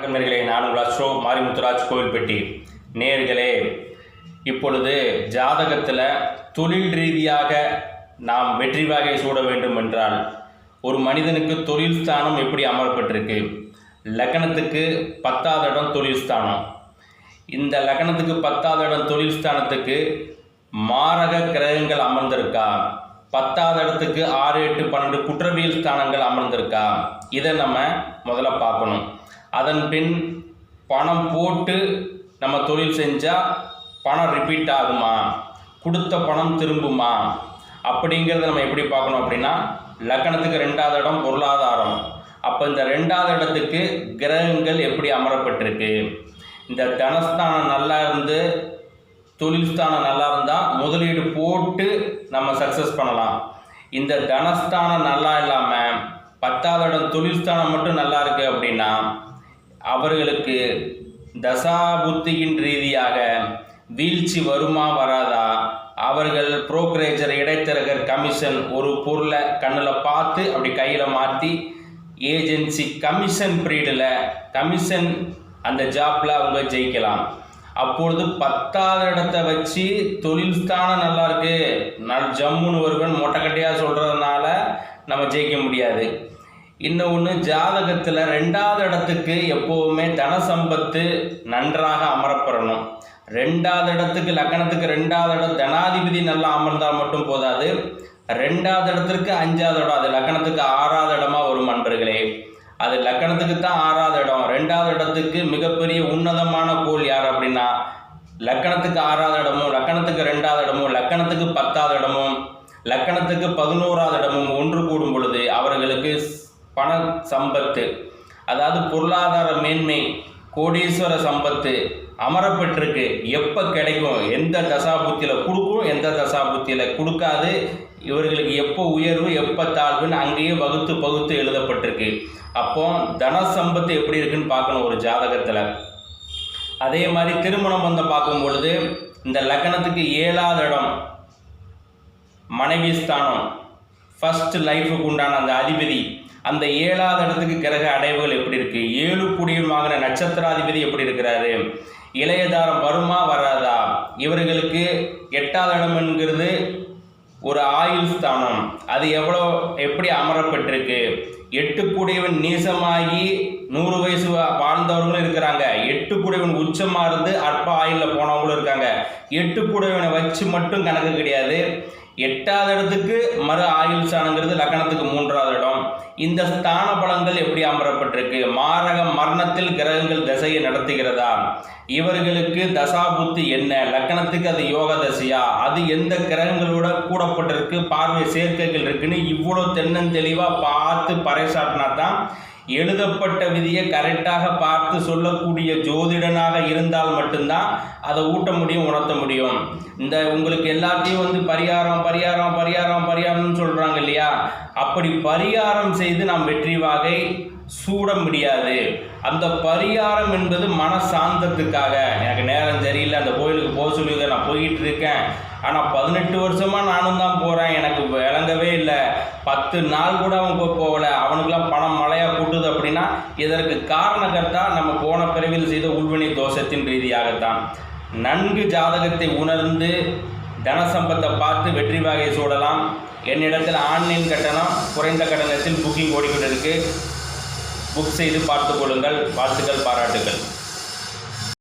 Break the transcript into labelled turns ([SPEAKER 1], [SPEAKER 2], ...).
[SPEAKER 1] வணக்கம் நேர்களே நான் உங்கள் அஸ்ரோ மாரிமுத்துராஜ் கோவில்பட்டி நேர்களே இப்பொழுது ஜாதகத்தில் தொழில் ரீதியாக நாம் வெற்றி வாகை சூட வேண்டும் என்றால் ஒரு மனிதனுக்கு தொழில் ஸ்தானம் எப்படி அமரப்பட்டிருக்கு லக்னத்துக்கு பத்தாவது இடம் தொழில் ஸ்தானம். இந்த லக்னத்துக்கு பத்தாவது இடம் தொழில் ஸ்தானத்துக்கு மாரக கிரகங்கள் அமர்ந்திருக்கா? பத்தாவது இடத்துக்கு ஆறு எட்டு பன்னெண்டு குற்றவியல் ஸ்தானங்கள் அமர்ந்திருக்கா? இதை நம்ம முதல்ல பார்க்கணும். அதன் பின் பணம் போட்டு நம்ம தொழில் செஞ்சால் பணம் ரிப்பீட் ஆகுமா? கொடுத்த பணம் திரும்புமா? அப்படிங்கிறத நம்ம எப்படி பார்க்கணும் அப்படின்னா லக்கணத்துக்கு ரெண்டாவது இடம் பொருளாதாரம். அப்போ இந்த ரெண்டாவது இடத்துக்கு கிரகங்கள் எப்படி அமரப்பட்டிருக்கு? இந்த தனஸ்தானம் நல்லா இருந்து தொழில் ஸ்தானம் நல்லா இருந்தால் முதலீடு போட்டு நம்ம சக்ஸஸ் பண்ணலாம். இந்த தனஸ்தானம் நல்லா இல்லாமல் பத்தாவது இடம் தொழில் ஸ்தானம் மட்டும் நல்லா இருக்குது அப்படின்னா அவர்களுக்கு தசாபுத்தியின் ரீதியாக வீழ்ச்சி வருமா வராதா? அவர்கள் புரோக்கரேஜர் இடைத்தரகர் கமிஷன் ஒரு பொருளை கண்ணில் பார்த்து அப்படி கையில் மாற்றி ஏஜென்சி கமிஷன் பிரீடில் கமிஷன் அந்த ஜாப்பில் அவங்க ஜெயிக்கலாம். அப்பொழுது பத்தாவது இடத்த வச்சு தொழில் ஸ்தானம் நல்லா இருக்கு. நல் ஜம்முன்னு ஒருவன் மொட்டைக்கட்டையாக சொல்கிறதுனால நம்ம ஜெயிக்க முடியாது. இன்னொன்று ஜாதகத்தில் ரெண்டாவது இடத்துக்கு எப்போவுமே தன சம்பத்து நன்றாக அமரப்படணும். ரெண்டாவது இடத்துக்கு லக்கணத்துக்கு ரெண்டாவது இடம் தனாதிபதி நல்லா அமர்ந்தால் மட்டும் போதாது. ரெண்டாவது இடத்துக்கு அஞ்சாவது இடம் அது லக்கணத்துக்கு ஆறாவது இடமா வரும் அன்பர்களே அது லக்கணத்துக்கு தான் ஆறாவது இடம். ரெண்டாவது இடத்துக்கு மிகப்பெரிய உன்னதமான கோல் யார் அப்படின்னா லக்கணத்துக்கு ஆறாவது இடமும் லக்கணத்துக்கு ரெண்டாவது இடமும் லக்கணத்துக்கு பத்தாவது இடமும் லக்கணத்துக்கு பதினோராவது இடமும் ஒன்று கூடும் பொழுது அவர்களுக்கு பண சம்பத்து அதாவது பொருளாதார மேன்மை கோடீஸ்வர சம்பத்து அமரப்பட்டிருக்கு எப்போ கிடைக்கும் எந்த தசாபுத்தியில் கொடுக்கும் எந்த தசாபுத்தியில் கொடுக்காது இவர்களுக்கு எப்போ உயர்வு எப்போ தாழ்வுன்னு அங்கேயே வகுத்து பகுத்து எழுதப்பட்டிருக்கு. அப்போ தன சம்பத்து எப்படி இருக்குன்னு பார்க்கணும் ஒரு ஜாதகத்தில். அதே மாதிரி திருமணம் வந்து பார்க்கும் பொழுது இந்த லக்னத்துக்கு ஏழாவது இடம் மனைவி ஸ்தானம். ஃபஸ்ட் லைஃபுக்கு உண்டான அந்த அதிபதி அந்த ஏழாவது இடத்துக்கு கிரக அடைவுகள் எப்படி இருக்கு? ஏழு குடியும் வாங்கின நட்சத்திராதிபதி எப்படி இருக்கிறாரு? இளையதாரம் வருமா வராதா? இவர்களுக்கு எட்டாவது இடம் என்கிறது ஒரு ஆயுள் ஸ்தானம். அது எவ்வளோ எப்படி அமரப்பட்டிருக்கு? எட்டு கூடியவன் நீசமாகி நூறு வயசு வாழ்ந்தவர்களும் இருக்கிறாங்க. எட்டு கூடியவன் உச்சமாக இருந்து அற்ப ஆயுளில் போனவங்களும் இருக்காங்க. எட்டு கூடியவனை வச்சு மட்டும் கணக்கு கிடையாது. எட்டாவது இடத்துக்கு மறு ஆயுள் ஸ்தானங்கிறது லக்கணத்துக்கு மூன்றாவது இந்த ஸ்தான பலங்கள் எப்படி அமரப்பட்டிருக்கு? மாரக மரணத்தில் கிரகங்கள் தசையை நடத்துகிறதா? இவர்களுக்கு தசாபுத்தி என்ன? லக்கணத்துக்கு அது யோக தசையா? அது எந்த கிரகங்களோட கூடப்பட்டிருக்கு? பார்வை சேர்க்கைகள் இருக்குன்னு இவ்வளோ தென்னந்தெளிவாக பார்த்து பறைசாட்டினா தான் எழுதப்பட்ட விதியை கரெக்டாக பார்த்து சொல்லக்கூடிய ஜோதிடனாக இருந்தால் மட்டும்தான் அதை ஊட்ட முடியும் உணர்த்த முடியும். இந்த உங்களுக்கு எல்லாத்தையும் வந்து பரிகாரம் பரிகாரம் பரிகாரம் பரிகாரம்னு சொல்கிறாங்க இல்லையா? அப்படி பரிகாரம் செய்து நாம் வெற்றி வாகை சூட முடியாது. அந்த பரிகாரம் என்பது மன சாந்தத்துக்காக எனக்கு நேரம் சரியில்லை அந்த கோயிலுக்கு போக சொல்லியிருக்கேன் நான் போயிட்டு இருக்கேன். ஆனால் பதினெட்டு வருஷமாக நானும் தான் போகிறேன் எனக்கு விளங்கவே இல்லை. பத்து நாள் கூட அவன் போய் போகல. அவனுக்கெல்லாம் பணம் மழையாக கூட்டுது அப்படின்னா இதற்கு காரணகர்த்தா நம்ம போன பிறவில் செய்த உள்வினை தோஷத்தின் ரீதியாகத்தான். நன்கு ஜாதகத்தை உணர்ந்து தனசம்பத்தை பார்த்து வெற்றி வகையை சூடலாம். என்னிடத்தில் ஆன்லைன் கட்டணம் குறைந்த கட்டணத்தில் புக்கிங் ஓடிக்கொண்டிருக்கு. புக் செய்து பார்த்துக் கொள்ளுங்கள். வாழ்த்துக்கள் பாராட்டுகள்